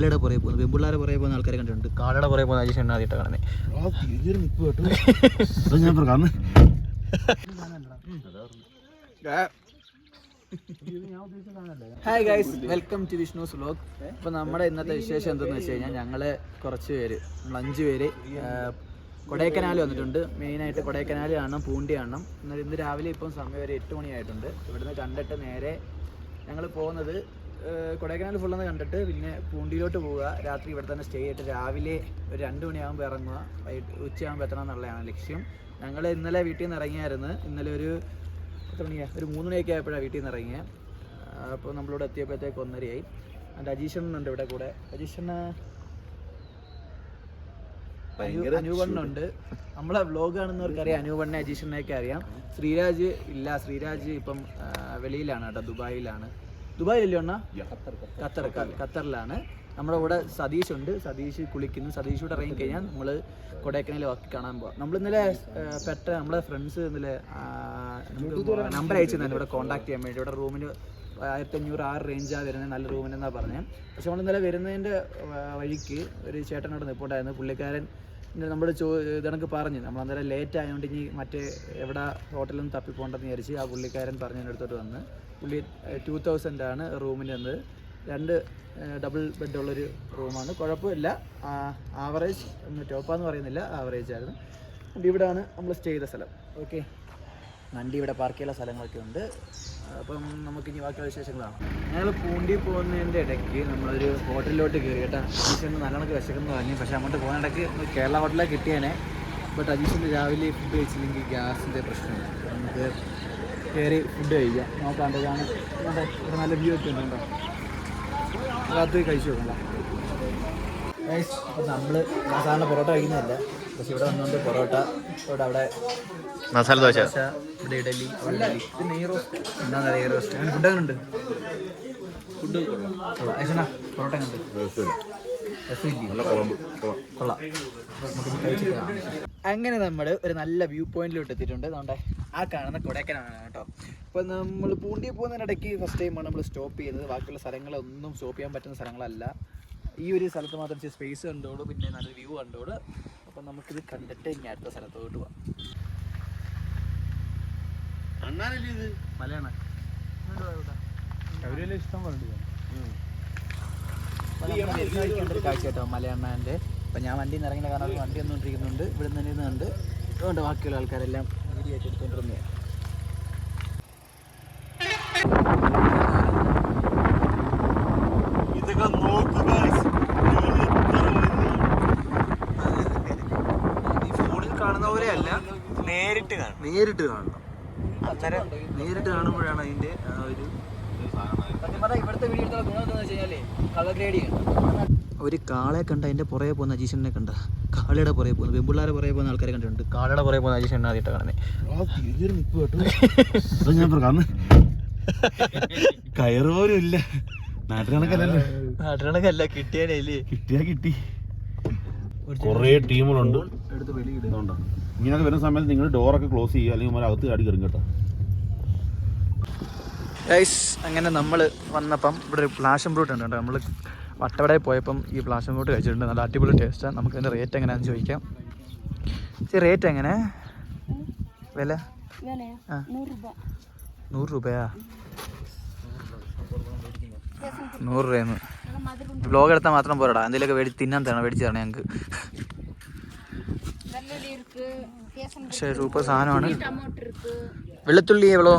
കാളയുടെ പുറകെ പോകുന്നത് പെമ്പിള്ളാരെ പുറകെ പോകുന്ന ആൾക്കാരെ കണ്ടിട്ടുണ്ട്. കാളയുടെ പുറകെ പോകുന്ന അജീഷ് എണ്ണ ആദ്യമായിട്ട് കാണുന്നത് hi guys welcome to Vishnu's vlog അപ്പോൾ നമ്മുടെ ഇന്നത്തെ വിശേഷം എന്തെന്ന് വെച്ച് കഴിഞ്ഞാൽ ഞങ്ങൾ കുറച്ച് പേര് നമ്മൾ അഞ്ച് പേര് കൊടൈക്കനാൽ വന്നിട്ടുണ്ട്. മെയിനായിട്ട് കൊടൈക്കനാൽ കാണണം പൂണ്ടി കാണണം. എന്നാൽ ഇന്ന് രാവിലെ ഇപ്പം സമയം ഒരു എട്ട് മണിയായിട്ടുണ്ട്. ഇവിടുന്ന് കണ്ടിട്ട് നേരെ ഞങ്ങൾ പോകുന്നത് കൊടൈക്കനാൽ ഫുള്ളൊന്ന് കണ്ടിട്ട് പിന്നെ പൂണ്ടിയിലോട്ട് പോവുക. രാത്രി ഇവിടെ തന്നെ സ്റ്റേ ചെയ്തിട്ട് രാവിലെ ഒരു രണ്ട് മണിയാകുമ്പോൾ ഇറങ്ങുക. വൈകിട്ട് ഉച്ചയാകുമ്പോൾ എത്തണം എന്നുള്ളതാണ് ലക്ഷ്യം. ഞങ്ങൾ ഇന്നലെ വീട്ടിൽ നിന്ന് ഇറങ്ങിയായിരുന്നു. ഇന്നലെ ഒരു എത്ര മണിയാണ് ഒരു മൂന്ന് മണിയൊക്കെ ആയപ്പോഴാണ് വീട്ടിൽ നിന്ന് ഇറങ്ങിയത് അപ്പോൾ നമ്മളിവിടെ എത്തിയപ്പോഴത്തേക്ക് ഒന്നരയായി. എന്റെ അജീഷണ്ണുണ്ട് ഇവിടെ കൂടെ. അജീഷണ്ണ അനുപണ്ണുണ്ട്. നമ്മളെ വ്ലോഗ് കാണുന്നവർക്ക് അറിയാം അനുപണ്ണെ അജീഷണ്ണയൊക്കെ അറിയാം. ശ്രീരാജ് ഇല്ല. ശ്രീരാജ് ഇപ്പം വെളിയിലാണ് കേട്ടോ ദുബായിലാണ്. ദുബായിലല്ലേ അണ്ണ? ഖത്തർ ഖത്തറിലാണ്. നമ്മുടെ കൂടെ സതീഷ് ഉണ്ട്. സതീഷ് കുളിക്കുന്നു. സതീഷ് കൂടെ ഇറങ്ങി കഴിഞ്ഞാൽ നമ്മൾ കൊടൈക്കനാൽ വാക്കി കാണാൻ പോവാം. നമ്മൾ ഇന്നലെ പെട്ട നമ്മുടെ ഫ്രണ്ട്സ് ഇന്നലെ നമ്പർ അയച്ചു തന്നെ ഇവിടെ കോൺടാക്ട് ചെയ്യാൻ വേണ്ടി. ഇവിടെ റൂമിന് ആയിരത്തി അഞ്ഞൂറ് ആറ് റേഞ്ചാണ് വരുന്നത് നല്ല റൂമിനെന്നാണ് പറഞ്ഞത്. പക്ഷെ നമ്മൾ ഇന്നലെ വരുന്നതിന്റെ വഴിക്ക് ഒരു ചേട്ടനോട് നിൽപ്പുണ്ടായിരുന്നു പുള്ളിക്കാരൻ നമ്മൾ ചോ ഇതണക്ക് പറഞ്ഞു. നമ്മൾ അന്നേരം ലേറ്റ് ആയതുകൊണ്ട് ഇനി മറ്റേ എവിടെ ഹോട്ടലിൽ നിന്ന് തപ്പിപ്പോണ്ടെന്ന് വിചാരിച്ച് ആ പുള്ളിക്കാരൻ പറഞ്ഞ അടുത്തോട്ട് വന്ന്. പുള്ളി ടു തൗസൻഡ് ആണ് റൂമിന് എന്ന് രണ്ട് ഡബിൾ ബെഡുള്ളൊരു റൂമാണ് കുഴപ്പമില്ല. ആവറേജ് ടോപ്പാന്ന് പറയുന്നില്ല ആവറേജ് ആയിരുന്നു. അപ്പം ഇവിടെയാണ് നമ്മൾ സ്റ്റേ ചെയ്ത സ്ഥലം. ഓക്കെ വണ്ടി ഇവിടെ പാർക്ക് ചെയ്യാനുള്ള സ്ഥലങ്ങളൊക്കെ ഉണ്ട്. അപ്പം നമുക്ക് ഇനി ബാക്കി വിശേഷങ്ങളാണ് ഞങ്ങൾ പൂണ്ടി പോകുന്നതിന്റെ ഇടയ്ക്ക് നമ്മളൊരു ഹോട്ടലിലോട്ട് കയറി കേട്ടോ. അജീഷന് നല്ലോണം വിശക്കുന്നു പറഞ്ഞു. പക്ഷേ അങ്ങോട്ട് പോകുന്ന ഇടയ്ക്ക് കേരള ഹോട്ടലിൽ കിട്ടിയേനെ. ബട്ട് അജീഷിന്റെ രാവിലെ ഫുഡ് കഴിച്ചില്ലെങ്കിൽ ഗ്യാസിന്റെ പ്രശ്നമാണ് നമുക്ക് കയറി ഫുഡ് കഴിക്കാം. നോക്കാണ്ട് ഇതുണ്ട്. ഇവിടെ നല്ല വ്യൂ ഒക്കെ ഉണ്ട് രാത്രി കഴിച്ചു നോക്കണ്ട നമ്മൾ സാധാരണ പൊറോട്ട കഴിക്കുന്നതല്ല. പക്ഷെ ഇവിടെ വന്നുകൊണ്ട് പൊറോട്ട ഇവിടെ അവിടെ മസാല ദോശ. ഇവിടെ ഇഡലി. ഇത് നെയ് റോസ്റ്റ് എന്താ നെയ് റോസ്റ്റ് അങ്ങനെ ഫുഡ് അങ്ങനെ ഉണ്ട് ഫുഡ് കൊള്ളാം. പൊറോട്ട അങ്ങനെ നമ്മൾ ഒരു നല്ല വ്യൂ പോയിന്റിലോട്ട് എത്തിയിട്ടുണ്ട്. നമ്മുടെ ആ കാണുന്ന കൊടൈക്കനാണ് കേട്ടോ. അപ്പോൾ നമ്മൾ പൂണ്ടി പോകുന്നതിനിടയ്ക്ക് ഫസ്റ്റ് ടൈമാണ് നമ്മൾ സ്റ്റോപ്പ് ചെയ്തത്. ബാക്കിയുള്ള സ്ഥലങ്ങളൊന്നും സ്റ്റോപ്പ് ചെയ്യാൻ പറ്റുന്ന സ്ഥലങ്ങളല്ല. ഈ ഒരു സ്ഥലത്ത് മാത്രം സ്പേസ് കണ്ടോളൂ. പിന്നെ നല്ല വ്യൂ കണ്ടോളൂ. അപ്പം നമുക്കിത് കണ്ടിട്ട് ഇനി അടുത്ത സ്ഥലത്തോട്ട് പോവാം. മലയാണ്. ഇഷ്ടം പറഞ്ഞു കാഴ്ച കേട്ടോ മലയണ്ണാന്റെ അപ്പം ഞാൻ വണ്ടി നിന്ന് ഇറങ്ങിയ കാരണം വണ്ടി വന്നുകൊണ്ടിരിക്കുന്നുണ്ട് ഇവിടെ നിന്ന് തന്നെ ഇരുന്നുണ്ട് അതുകൊണ്ട് ബാക്കിയുള്ള ആൾക്കാരെല്ലാം വീഡിയോ ആയിട്ട് എടുത്തുകൊണ്ടിരുന്നതാണ് ഇതൊക്കെ നോക്കുക ഈ ഫോണിൽ കാണുന്ന പോലെ അല്ല നേരിട്ട് കാണും നേരിട്ട് കാണണം. അന്നേരം നേരിട്ട് കാണുമ്പോഴാണ് അതിന്റെ ആ ഒരു സത്യം പറഞ്ഞാൽ ഇവിടുത്തെ വീഡിയോ എടുത്തുള്ള ഗുണം എന്താണെന്ന് വെച്ച് കഴിഞ്ഞാൽ കളർ ഗ്രേഡിങ് ഒരു കാളെ കണ്ട അതിന്റെ പുറകെ പോകുന്ന അജീഷനെ കണ്ട കാളയുടെ പുറകെ പോകുന്നു പെമ്പിള്ളാരെ പുറകെ പോകുന്ന ആൾക്കാരെ കണ്ടിട്ടുണ്ട്. കാളയുടെ പുറകെ പോകുന്ന അജീഷൻ ആദ്യമായിട്ട് കാണുന്നത് ഞാൻ പറഞ്ഞു കയറ് പോലും ഇല്ല നാട്ടുകണക്കല്ല നാട്ടിലണക്കല്ല കിട്ടിയാലേ കിട്ടിയാ കിട്ടി. കുറേ ടീമുകളുണ്ട്. എടുത്ത് വെളിയിടുന്നുണ്ടോ ഇങ്ങനെയൊക്കെ വരുന്ന സമയത്ത് നിങ്ങൾ ഡോറൊക്കെ ക്ലോസ് ചെയ്യുക അല്ലെങ്കിൽ നമ്മൾ അകത്ത് ചാടി കയറും കേട്ടോ. ഗൈസ് അങ്ങനെ നമ്മൾ വന്നപ്പം ഇവിടെ ഒരു പ്ലാഷൻ ഫ്രൂട്ട് ഉണ്ട് നമ്മൾ വട്ടവട പോയപ്പം ഈ പ്ലാഷൻ ഫ്രൂട്ട് കഴിച്ചിട്ടുണ്ട്. നല്ല അടിപൊളി ടേസ്റ്റാണ് നമുക്ക് അതിന്റെ റേറ്റ് എങ്ങനെയാന്ന് ചോദിക്കാം. ശരി റേറ്റ് എങ്ങനെ? വില? നൂറ് രൂപയാ? നൂറ് രൂപയെന്ന്. ബ്ലോഗ് എടുത്താൽ മാത്രം പോരാടാ. എന്തെങ്കിലുമൊക്കെ വേടി തിന്നാൻ തരണം. വേടിച്ച് തരണം ഞങ്ങൾക്ക് പക്ഷേ സൂപ്പർ സാധനമാണ്. വെള്ളത്തുള്ളി എവളോ?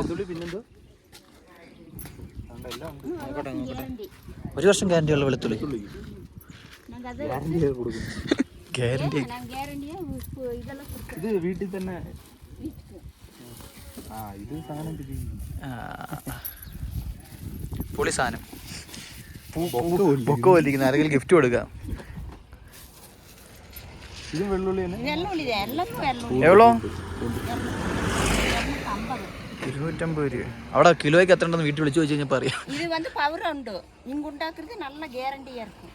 ഒരു വർഷം ഗ്യാരണ്ടി. ഉള്ള വെളുത്തുള്ളി ഗ്യാരണ്ടി ഇത് വീട്ടിൽ തന്നെ പൊളി സാധനം. പൊക്കെ വലിക്കുന്ന ആരെങ്കിലും ഗിഫ്റ്റ് കൊടുക്കാം. ഇത് വെള്ളുള്ളി തന്നെ வெள்ளுள்ளி தான் எல்லாமே வெள்ளுள்ளி എവളോ ஐம்பது ഇരുന്നൂറ്റമ്പത് രൂപ അവിടെ കിലോയ്ക്ക് എത്ര ഉണ്ടെന്ന് വീട്ടിൽ വിളിച്ചു ചോദിച്ചു കഴിഞ്ഞാൽ പറയാം இது வந்து பவர் உண்டு நீங்க உண்டாக்குறது நல்ல கேரண்டியா இருக்கும்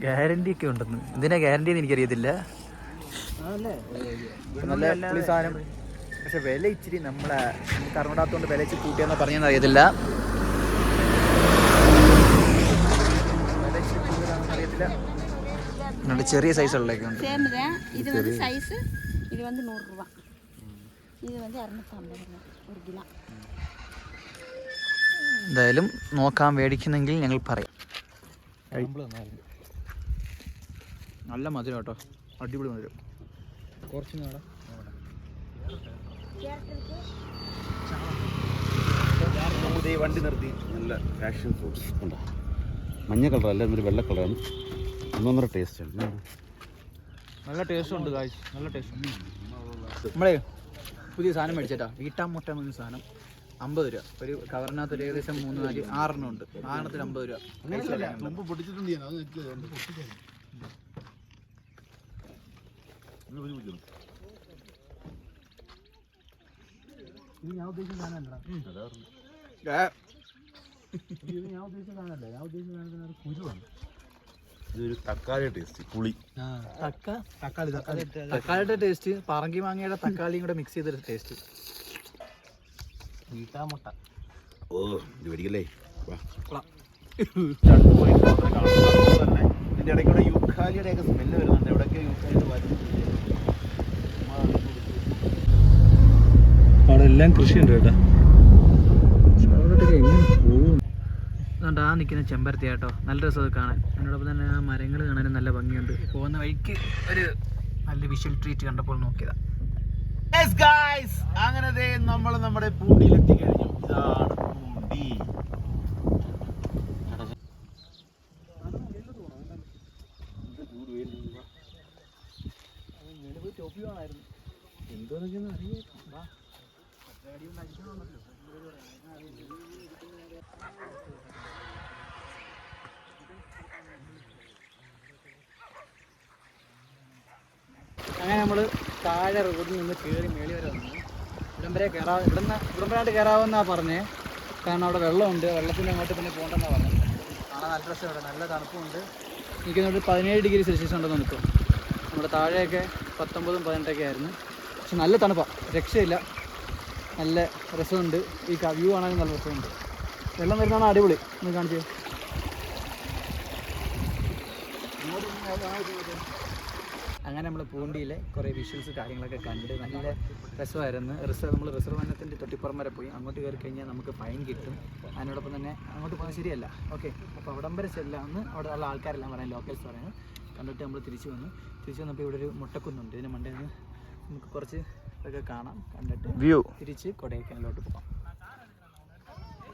ഗ്യാരണ്ടി ഒക്കെ ഉണ്ടെന്ന് എന്തിനാ ഗ്യാരണ്ടി എന്ന് എനിക്കറിയത്തില്ല നല്ല പുളി സാധനം പക്ഷെ വില ഇച്ചിരി നമ്മളെ നമുക്ക് അറിഞ്ഞാത്തോണ്ട് വില ഇച്ചിരി കൂട്ടിയെന്ന് പറഞ്ഞെന്ന് അറിയത്തില്ല ചെറിയ സൈസ് ഉള്ളതൊക്കെ ഉണ്ട് சேம் தான் இது வந்து சைஸு இது வந்து நூறுரூவா இது வந்து இரநூத்தம்பது ரூபா ஒரு கிலோ എന്തായാലും നോക്കാൻ മേടിക്കുന്നെങ്കിൽ ഞങ്ങൾ പറയാം നല്ല മധുരം കേട്ടോ അടിപൊളി മധുരം കുറച്ച് നാടാ നമുക്ക് ഈ വണ്ടി നിർത്തി നല്ല പാഷൻ ഫ്രൂട്ട്സ് ഉണ്ടോ മഞ്ഞ കളറല്ല എന്നൊരു വെള്ള കളറാണ് ഒന്നൊന്നര ടേസ്റ്റ് ഉണ്ട് നല്ല ടേസ്റ്റ് ഉണ്ട് കാഴ്ച നല്ല ടേസ്റ്റ് നമ്മളെ പുതിയ സാധനം മേടിച്ചേട്ടാ. വീട്ടാമുട്ട എന്ന സാധനം. അമ്പത് രൂപ. ഒരു കവറിനകത്ത് ഒരു ഏകദേശം മൂന്ന് നാല് ആറെണ്ണം ഉണ്ട്. ആറെണ്ണത്തിൽ അമ്പത് രൂപ. കഴിച്ചില്ല സാധനം അല്ല. ഞാൻ അത് ഏ, ഇതൊരു തക്കാളി ടേസ്റ്റ് പുളി. തക്ക. തക്കാളി തക്കാളിയുടെ ടേസ്റ്റ് പറങ്കി മാങ്ങയുടെ തക്കാളിയും കൂടെ മിക്സ് ചെയ്തൊരു ടേസ്റ്റ് വീട്ടാമുട്ട ഓ ഇത് മേടിക്കല്ലേ? വാ. ഇടയ്ക്ക് ഇതിന്റെ ഇടയ്ക്കൂടെ യുക്കാലിയുടെ ഒക്കെ സ്മെല്ല് വരുന്നുണ്ട്. എവിടെയൊക്കെ യുക്കാലിയുടെ വരുന്നുണ്ട് അവിടെ എല്ലാം കൃഷിയുണ്ട് കേട്ടോ. അതുകൊണ്ട് ആ നിൽക്കുന്ന ചെമ്പരത്തി കേട്ടോ. നല്ല രസം കാണാൻ. അതിനോടൊപ്പം തന്നെ ആ മരങ്ങൾ കാണാനും നല്ല ഭംഗിയുണ്ട്. പോകുന്ന വഴിക്ക് ഒരു നല്ല വിഷ്വൽ ട്രീറ്റ് കണ്ടപ്പോൾ നോക്കിയതാ. അങ്ങനെ ദേ നമ്മൾ നമ്മുടെ പൂണ്ടിയിലെത്തി കഴിഞ്ഞു ഇതാണ് പൂണ്ടി. അങ്ങനെ നമ്മൾ താഴെ റോഡിൽ നിന്ന് കയറി മേളി വരെ വന്നു. ഇവിടം കയറാ ഇവിടുന്ന് ഇവിടം വരെയായിട്ട് കയറാമെന്നാണ് പറഞ്ഞത് കാരണം അവിടെ വെള്ളമുണ്ട്. വെള്ളത്തിന്റെ അങ്ങോട്ട് പിന്നെ പോകണ്ടെന്നാണ് പറഞ്ഞത് കാണാൻ നല്ല രസമുണ്ട് നല്ല തണുപ്പുണ്ട് എനിക്കൊന്നൊരു പതിനേഴ് ഡിഗ്രി സെൽഷ്യസ് ഉണ്ടെന്ന് നിൽക്കും നമ്മുടെ താഴെയൊക്കെ പത്തൊമ്പതും പതിനെട്ടൊക്കെ ആയിരുന്നു. പക്ഷെ നല്ല തണുപ്പാണ് രക്ഷയില്ല. നല്ല രസമുണ്ട്. ഈ വ്യൂ കാണാനും നല്ല രസമുണ്ട്. വെള്ളം വരുന്നതാണ് അടിപൊളി. ഒന്ന് കാണിച്ചേ. അങ്ങനെ നമ്മൾ പൂണ്ടിയിലെ കുറേ വിഷ്വൽസ് കാര്യങ്ങളൊക്കെ കണ്ട് നല്ല രസമായിരുന്നു. റിസർവ് നമ്മൾ റിസർവ് വനത്തിന്റെ തൊട്ടിപ്പുറം വരെ പോയി. അങ്ങോട്ട് കയറി കഴിഞ്ഞാൽ നമുക്ക് ഫൈൻ കിട്ടും. അതിനോടൊപ്പം തന്നെ അങ്ങോട്ട് പോകുന്നത് ശരിയല്ല. ഓക്കെ അപ്പോൾ അവിടം വരെ ചെല്ലാമെന്ന് അവിടെ ഉള്ള ആൾക്കാരെല്ലാം പറയാം ലോക്കൽസ് പറയുന്നത് കണ്ടിട്ട് നമ്മൾ തിരിച്ചു വന്നു. തിരിച്ചു വന്നപ്പോൾ ഇവിടെ ഒരു മുട്ടക്കുന്നുണ്ട്. ഇതിന് മണ്ടേ നിന്ന് നമുക്ക് കുറച്ച് ഇതൊക്കെ കാണാം. കണ്ടിട്ട് വ്യൂ തിരിച്ച് കൊടൈക്കനാലോട്ട് പോകാം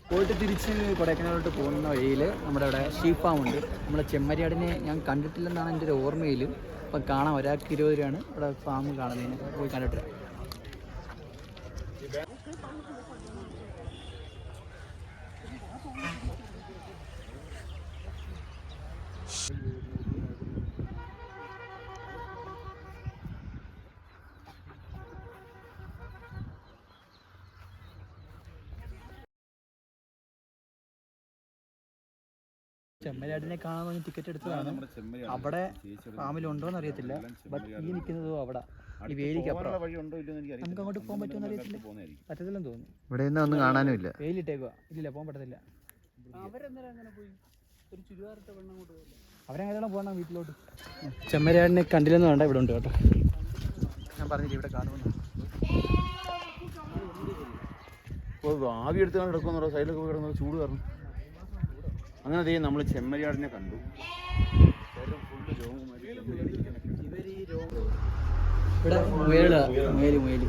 പോയിട്ട് തിരിച്ച് കൊടൈക്കനാലോട്ട് പോകുന്ന വഴിയിൽ നമ്മുടെ അവിടെ ഷീപ്പ് ഫാം ഉണ്ട് നമ്മുടെ ചെമ്മരിയാടിനെ ഞാൻ കണ്ടിട്ടില്ലെന്നാണ് എന്റെ ഒരു ഓർമ്മയിൽ അപ്പം കാണാം. ഒരാൾക്ക് ഇരുപത് രൂപയാണ് ഇവിടെ ഫാം കാണുന്നതിന്. പോയി കണ്ടിട്ട് ചെമ്മരിയാടിനെ കാണാൻ വേണ്ടി ടിക്കറ്റ് എടുത്തതാണ്. അവിടെ ഫാമിലുണ്ടോ എന്ന് അറിയത്തില്ല ബട്ട് ഈ നിൽക്കുന്നത് അവിടെ. ഈ വേലിക്ക് അപ്പുറം. ഉണ്ടോ നമുക്ക് അങ്ങോട്ട് പോകാൻ പറ്റുമെന്ന് അറിയത്തില്ല പറ്റത്തില്ലെന്ന് തോന്നുന്നു. ഇവിടെ നിന്ന് ഒന്നും കാണാനും ഇല്ല വെയിലിട്ടേക്കുക ഇല്ലില്ല പോകാൻ പറ്റത്തില്ല. അവരെങ്ങനെ പോകണം വീട്ടിലോട്ട്? ചെമ്മരിയാടിനെ കണ്ടില്ലെന്ന് വേണ്ട ഇവിടെ ഉണ്ട് കേട്ടോ. ഞാൻ പറഞ്ഞില്ല ഇവിടെ കാണുമെന്ന്. ആവി എടുത്ത് കിടക്കുന്ന സൈഡിലൊക്കെ കിടന്നത് ചൂട് കാരണം. അങ്ങനെ ദേ നമ്മൾ ചെമ്മരിയാടിനെ കണ്ടു. ഇവിടെ മുയല മുയൽ മുയൽ.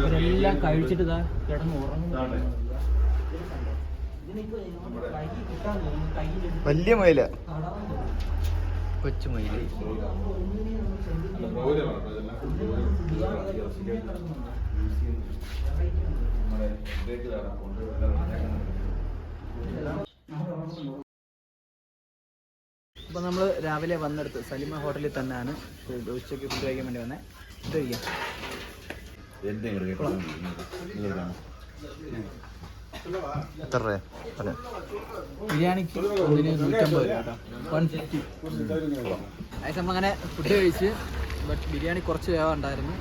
ഇവരെല്ലാം കഴിച്ചിട്ട് ഇതാ കിടന്ന് ഉറങ്ങുന്നു. വലിയ മയില. കൊച്ചു മയിൽ. അപ്പോൾ നമ്മൾ രാവിലെ വന്നെടുത്ത് സലിമ ഹോട്ടലിൽ തന്നെയാണ് ഉച്ചയ്ക്ക് ഫുഡ് കഴിക്കാൻ വേണ്ടി വന്നത് ഇത് കഴിക്കാം. ബിരിയാണിക്ക് ഒന്നിന് നൂറ്റമ്പത് രൂപ വൺ ഫിഫ്റ്റി അതായത് നമ്മളങ്ങനെ ഫുഡ് കഴിച്ച് ബട്ട് ബിരിയാണി കുറച്ച് വേവ ഉണ്ടായിരുന്നു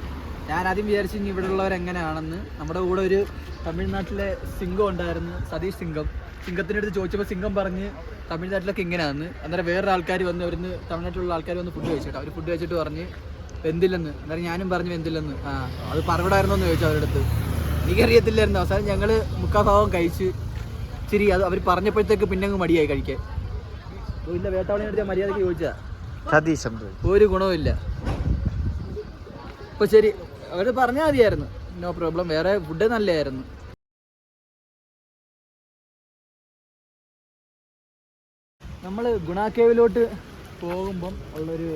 ഞാൻ ആദ്യം വിചാരിച്ചു ഇനി ഇവിടെ ഉള്ളവർ എങ്ങനെയാണെന്ന്. നമ്മുടെ കൂടെ ഒരു തമിഴ്നാട്ടിലെ സിംഗം ഉണ്ടായിരുന്നു സതീഷ് സിംഗം. സിംഗത്തിന്റെ അടുത്ത് ചോദിച്ചപ്പോൾ സിംഗം പറഞ്ഞ് തമിഴ്നാട്ടിലൊക്കെ ഇങ്ങനെയാണ് അന്നേരം വേറെ ആൾക്കാർ വന്ന് അവർ തമിഴ്നാട്ടിലുള്ള ആൾക്കാർ വന്ന് ഫുഡ് കഴിച്ചിട്ട് അവർ ഫുഡ് കഴിച്ചിട്ട് പറഞ്ഞ് വെന്തില്ലെന്ന്. അന്നേരം ഞാനും പറഞ്ഞു വെന്തില്ലെന്ന്. ആ അത് പറവിടായിരുന്നോ എന്ന് ചോദിച്ചു അവരുടെ അടുത്ത്. എനിക്കറിയത്തില്ലായിരുന്നു. അവസാനം ഞങ്ങൾ മുക്കാൽ ഭാഗം കഴിച്ച് ശരി അത് അവർ പറഞ്ഞപ്പോഴത്തേക്ക് പിന്നെ അങ്ങ് മടിയായി കഴിക്കാൻ. ഇല്ല വേട്ടാവളിനെ അടുത്ത് മര്യാദയ്ക്ക് ചോദിച്ചതാ. സതീശം ഒരു ഗുണവുമില്ല. അപ്പോൾ ശരി. അവർ പറഞ്ഞാൽ മതിയായിരുന്നു. നോ പ്രോബ്ലം വേറെ ഫുഡ് നല്ലതായിരുന്നു. നമ്മൾ ഗുണാക്കേവിലോട്ട് പോകുമ്പം ഉള്ളൊരു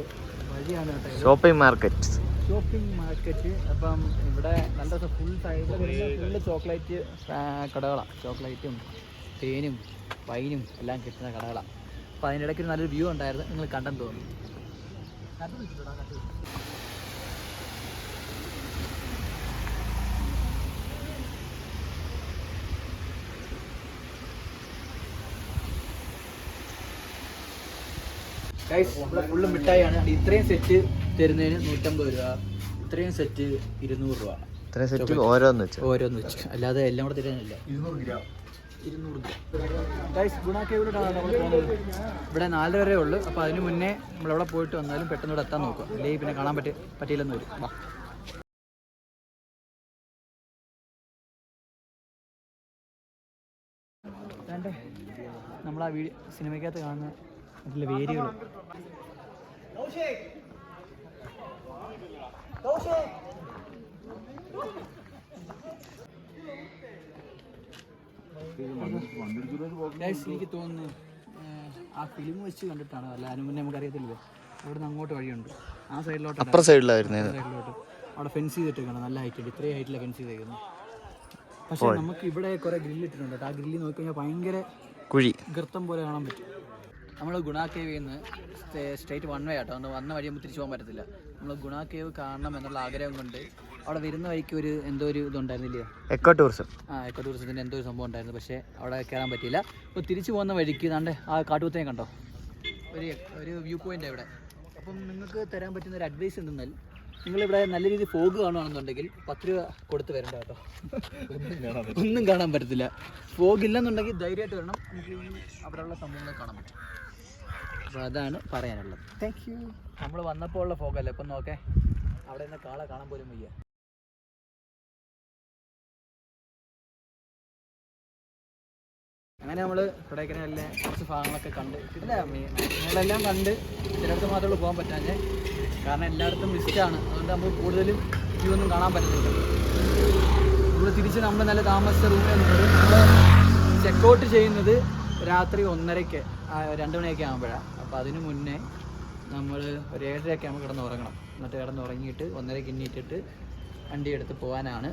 വഴിയാണ് കേട്ടോ ഷോപ്പിംഗ് മാർക്കറ്റ് ഷോപ്പിംഗ് മാർക്കറ്റ് അപ്പം ഇവിടെ നല്ല ഫുൾ സൈഡിൽ ഫുള്ള് ചോക്ലേറ്റ് കടകളാണ് ചോക്ലേറ്റും തേനും വൈനും എല്ലാം കിട്ടുന്ന കടകളാണ് അപ്പോൾ അതിനിടയ്ക്ക് നല്ലൊരു വ്യൂ ഉണ്ടായിരുന്നു. നിങ്ങൾ കണ്ടെന്ന് തോന്നുന്നു. ഇവിടെ ഫുള്ള് മിഠായിയാണ്. ഇത്രയും സെറ്റ് തരുന്നതിന് നൂറ്റമ്പത് രൂപ ഇത്രയും സെറ്റ് ഇരുന്നൂറ് രൂപ. ഇത്രയും സെറ്റ് ഓരോന്ന് വെച്ചു? ഓരോന്ന് വെച്ച്. അല്ലാതെ എല്ലാം കൂടെ ഇരുന്നൂറ് ഗ്രാം. നമ്മൾ ഇവിടെ നാല് വരെ ഉള്ളു. അപ്പൊ അതിന് മുന്നേ നമ്മളവിടെ പോയിട്ട് വന്നാലും പെട്ടെന്ന് ഇവിടെ എത്താൻ നോക്കുക. അല്ലെങ്കിൽ പിന്നെ കാണാൻ പറ്റി പറ്റിയില്ലെന്ന് വരും. നമ്മൾ ആ വീഡിയോ സിനിമയ്ക്കകത്ത് കാണുന്ന അതിലെ വേരുകൾ എനിക്ക് തോന്നുന്നു ആ ഫിലിം വെച്ച് കണ്ടിട്ടാണ്? അല്ല അതിനു മുന്നേ നമുക്ക് അറിയത്തില്ലേ അവിടെ നിന്ന് അങ്ങോട്ട് വഴിയുണ്ട്. ആ സൈഡിലോട്ട് അപ്പുറ സൈഡിലായിരുന്നു സൈഡിലോട്ട്. അവിടെ ഫെൻസ് ചെയ്തിട്ടേക്കണം നല്ല ഹൈറ്റ് ഇത്രയും ഹൈറ്റിലാണ് ഫെൻസ് ചെയ്തേക്കുന്നത് പക്ഷേ നമുക്ക് ഇവിടെ കുറെ ഗ്രില്ല് ഇട്ടിട്ടുണ്ട് കേട്ടോ. ആ ഗ്രില്ല് നോക്കിക്കഴിഞ്ഞാൽ ഭയങ്കര കുഴി. ഗർത്തം പോലെ കാണാൻ പറ്റും. നമ്മൾ ഗുണ കേവിൽ നിന്ന് സ്ട്രേറ്റ് വൺ വേ ആട്ടോ. അതുകൊണ്ട് വന്ന വഴി നമുക്ക് തിരിച്ചു പോകാൻ പറ്റത്തില്ല. നമ്മൾ ഗുണ കേവ് കാണണം എന്നുള്ള ആഗ്രഹം കൊണ്ട് അവിടെ വരുന്ന വഴിക്ക് ഒരു എന്തോ ഒരു ഇതുണ്ടായിരുന്നില്ല എക്കോ ടൂറിസം ആ എക്കോ ടൂറിസത്തിന്റെ എന്തോ ഒരു സംഭവം ഉണ്ടായിരുന്നു. പക്ഷേ അവിടെ കയറാൻ പറ്റിയില്ല. അപ്പോൾ തിരിച്ചു പോകുന്ന വഴിക്ക് നണ്ട് ആ കാട്ടുകുത്തനെ കണ്ടോ? ഒരു ഒരു വ്യൂ പോയിന്റ് ഇവിടെ. അപ്പം നിങ്ങൾക്ക് തരാൻ പറ്റുന്ന ഒരു അഡ്വൈസ് എന്തെന്നാൽ നിങ്ങളിവിടെ നല്ല രീതിയിൽ ഫോഗ് കാണുകയാണെന്നുണ്ടെങ്കിൽ പത്ത് രൂപ കൊടുത്ത് വരണ്ട കേട്ടോ. ഒന്നും കാണാൻ പറ്റത്തില്ല. ഫോഗ് ഇല്ലെന്നുണ്ടെങ്കിൽ ധൈര്യമായിട്ട് വരണം. നമുക്ക് അവിടെയുള്ള സംഭവങ്ങൾ കാണാൻ പറ്റും. അപ്പോൾ അതാണ് പറയാനുള്ളത്. താങ്ക് യു നമ്മൾ വന്നപ്പോൾ ഉള്ള ഫോഗ് ഫോഗല്ല ഇപ്പം നോക്കേ. അവിടെ നിന്ന് കാള കാണാൻ പോലും വയ്യ. അങ്ങനെ നമ്മൾ കൊടൈക്കനാലിലെ കുറച്ച് ഭാഗങ്ങളൊക്കെ കണ്ട്. ഇല്ല നിങ്ങളെല്ലാം കണ്ട് ചിലർക്ക് മാത്രമേ പോകാൻ പറ്റാഞ്ഞേ. കാരണം എല്ലായിടത്തും മിസ്റ്റാണ് അതുകൊണ്ട് നമുക്ക് കൂടുതലും വ്യൂ ഒന്നും കാണാൻ പറ്റുന്നില്ല നമ്മൾ തിരിച്ച് നമ്മൾ നല്ല താമസിച്ച റൂമിൽ നിന്നത് നമ്മൾ ചെക്കൗട്ട് ചെയ്യുന്നത് രാത്രി ഒന്നരയ്ക്ക് രണ്ട് മണിയൊക്കെ ആകുമ്പോഴാണ് അപ്പോൾ അതിന് മുന്നേ നമ്മൾ ഒരു ഏഴരയൊക്കെ ആകുമ്പോൾ കിടന്ന് ഉറങ്ങണം. എന്നിട്ട് കിടന്ന് ഉറങ്ങിയിട്ട് ഒന്നരയ്ക്ക് ഇന്നിട്ടിട്ട് വണ്ടി എടുത്ത് പോകാനാണ്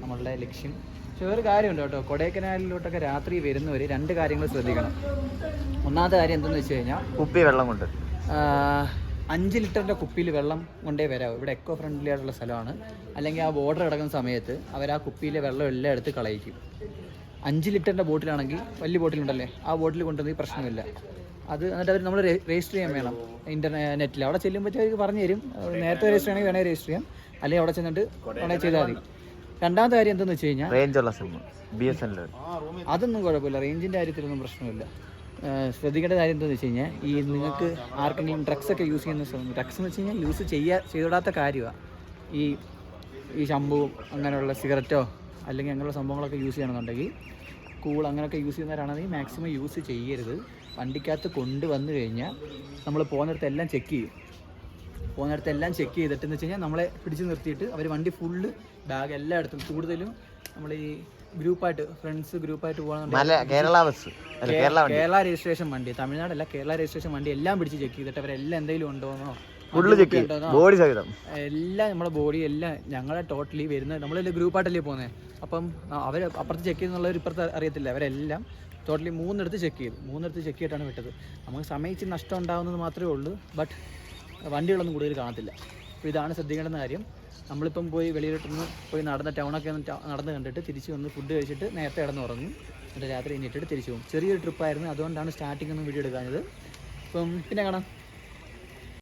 നമ്മളുടെ ലക്ഷ്യം. പക്ഷെ ഒരു കാര്യമുണ്ട് കേട്ടോ. കൊടൈക്കനാലിലോട്ടൊക്കെ രാത്രി വരുന്നവർ രണ്ട് കാര്യങ്ങൾ ശ്രദ്ധിക്കണം. ഒന്നാമത്തെ കാര്യം എന്തെന്ന് വെച്ച് കഴിഞ്ഞാൽ കുപ്പി വെള്ളം കൊണ്ട്. അഞ്ച് ലിറ്ററിന്റെ കുപ്പിയിൽ വെള്ളം കൊണ്ടേ വരാവും. ഇവിടെ എക്കോ ഫ്രണ്ട്ലി ആയിട്ടുള്ള സ്ഥലമാണ്. അല്ലെങ്കിൽ ആ ബോർഡർ കിടക്കുന്ന സമയത്ത് അവർ ആ കുപ്പിയിലെ വെള്ളം എല്ലാം എടുത്ത് കളയിക്കും. അഞ്ച് ലിറ്ററിന്റെ ബോട്ടിലാണെങ്കിൽ വലിയ ബോട്ടിലുണ്ടല്ലേ? ആ ബോട്ടിൽ കൊണ്ടുവന്ന് പ്രശ്നമില്ല. അത് എന്നിട്ട് അവർ നമ്മൾ രജിസ്റ്റർ ചെയ്യാൻ വേണം. ഇന്റർനെറ്റിൽ അവിടെ ചെല്ലുമ്പോഴത്തേക്ക് പറഞ്ഞു തരും. നേരത്തെ രജിസ്റ്റർ ചെയ്യണമെങ്കിൽ വേണേൽ രജിസ്റ്റർ ചെയ്യാം. അല്ലെങ്കിൽ അവിടെ ചെന്നിട്ട് വേണേൽ ചെയ്താൽ മതി. രണ്ടാമത്തെ കാര്യം എന്തെന്ന് വെച്ച് കഴിഞ്ഞാൽ റേഞ്ചുള്ള സിം ബി എസ് എൻ അതൊന്നും കുഴപ്പമില്ല. റേഞ്ചിന്റെ കാര്യത്തിലൊന്നും പ്രശ്നമില്ല. ശ്രദ്ധിക്കേണ്ട കാര്യം എന്താണെന്ന് വെച്ച് കഴിഞ്ഞാൽ ഈ നിങ്ങൾക്ക് ആർക്കെങ്കിലും ഡ്രഗ്സ് ഒക്കെ യൂസ് ചെയ്യുന്ന ഡ്രഗ്സ് എന്ന് വെച്ച് കഴിഞ്ഞാൽ യൂസ് ചെയ്യാ ചെയ്തിടാത്ത കാര്യമാണ് ഈ ഈ ശമ്പുവും അങ്ങനെയുള്ള സിഗരറ്റോ അല്ലെങ്കിൽ അങ്ങനെയുള്ള സംഭവങ്ങളൊക്കെ യൂസ് ചെയ്യണമെന്നുണ്ടെങ്കിൽ കൂൾ അങ്ങനെയൊക്കെ യൂസ് ചെയ്യുന്നവരാണെങ്കിൽ മാക്സിമം യൂസ് ചെയ്യരുത്. വണ്ടിക്കകത്ത് കൊണ്ടുവന്നു കഴിഞ്ഞാൽ നമ്മൾ പോകുന്നിടത്ത് എല്ലാം ചെക്ക് ചെയ്യും. പോകുന്നിടത്ത് എല്ലാം ചെക്ക് ചെയ്തിട്ടെന്ന് വെച്ച് കഴിഞ്ഞാൽ നമ്മളെ പിടിച്ച് നിർത്തിയിട്ട് അവർ വണ്ടി ഫുള്ള് ബാഗ് എല്ലായിടത്തും കൂടുതലും നമ്മൾ ഈ ഗ്രൂപ്പായിട്ട് ഫ്രണ്ട്സ് ഗ്രൂപ്പായിട്ട് മല കേരള ബസ് കേരള രജിസ്ട്രേഷൻ വണ്ടി തമിഴ്നാടല്ല കേരള രജിസ്ട്രേഷൻ വണ്ടി എല്ലാം പിടിച്ച് ചെക്ക് ചെയ്തിട്ട് അവരെല്ലാം എന്തെങ്കിലും ഉണ്ടോന്നോ ഫുള്ള് ചെക്ക് ബോഡി സഹിതം. എല്ലാം നമ്മളെ ബോഡി എല്ലാം ഞങ്ങളെ ടോട്ടലി വരുന്നത് നമ്മളെല്ലാം ഗ്രൂപ്പായിട്ടല്ലേ പോകുന്നത് അപ്പം അവർ അപ്പുറത്ത് ചെക്ക് ചെയ്യുന്നുള്ളവർ ഇപ്പുറത്ത് അറിയത്തില്ല അവരെല്ലാം ടോട്ടലി മൂന്നിടത്ത് ചെക്ക് ചെയ്തു. മൂന്നിടത്ത് ചെക്ക് ചെയ്തിട്ടാണ് വിട്ടത്. നമുക്ക് സമയിച്ച് നഷ്ടം ഉണ്ടാകുന്നത് മാത്രമേ ഉള്ളൂ ബട്ട് വണ്ടികളൊന്നും കൂടുതൽ കാണത്തില്ല. അപ്പോൾ ഇതാണ് ശ്രദ്ധിക്കേണ്ടുന്ന കാര്യം. നമ്മളിപ്പം പോയി വെളിയിലോട്ടൊന്ന് പോയി നടന്ന ടൗണൊക്കെ നടന്ന് കണ്ടിട്ട് തിരിച്ച് വന്ന് ഫുഡ് കഴിച്ചിട്ട് നേരത്തെ കിടന്ന് ഉറങ്ങും എന്നിട്ട് രാത്രി കഴിഞ്ഞിട്ട് തിരിച്ചു പോകും. ചെറിയൊരു ട്രിപ്പായിരുന്നു അതുകൊണ്ടാണ് സ്റ്റാർട്ടിംഗ് ഒന്നും വീഡിയോ എടുക്കാഞ്ഞത്. അപ്പം പിന്നെ കാണാം.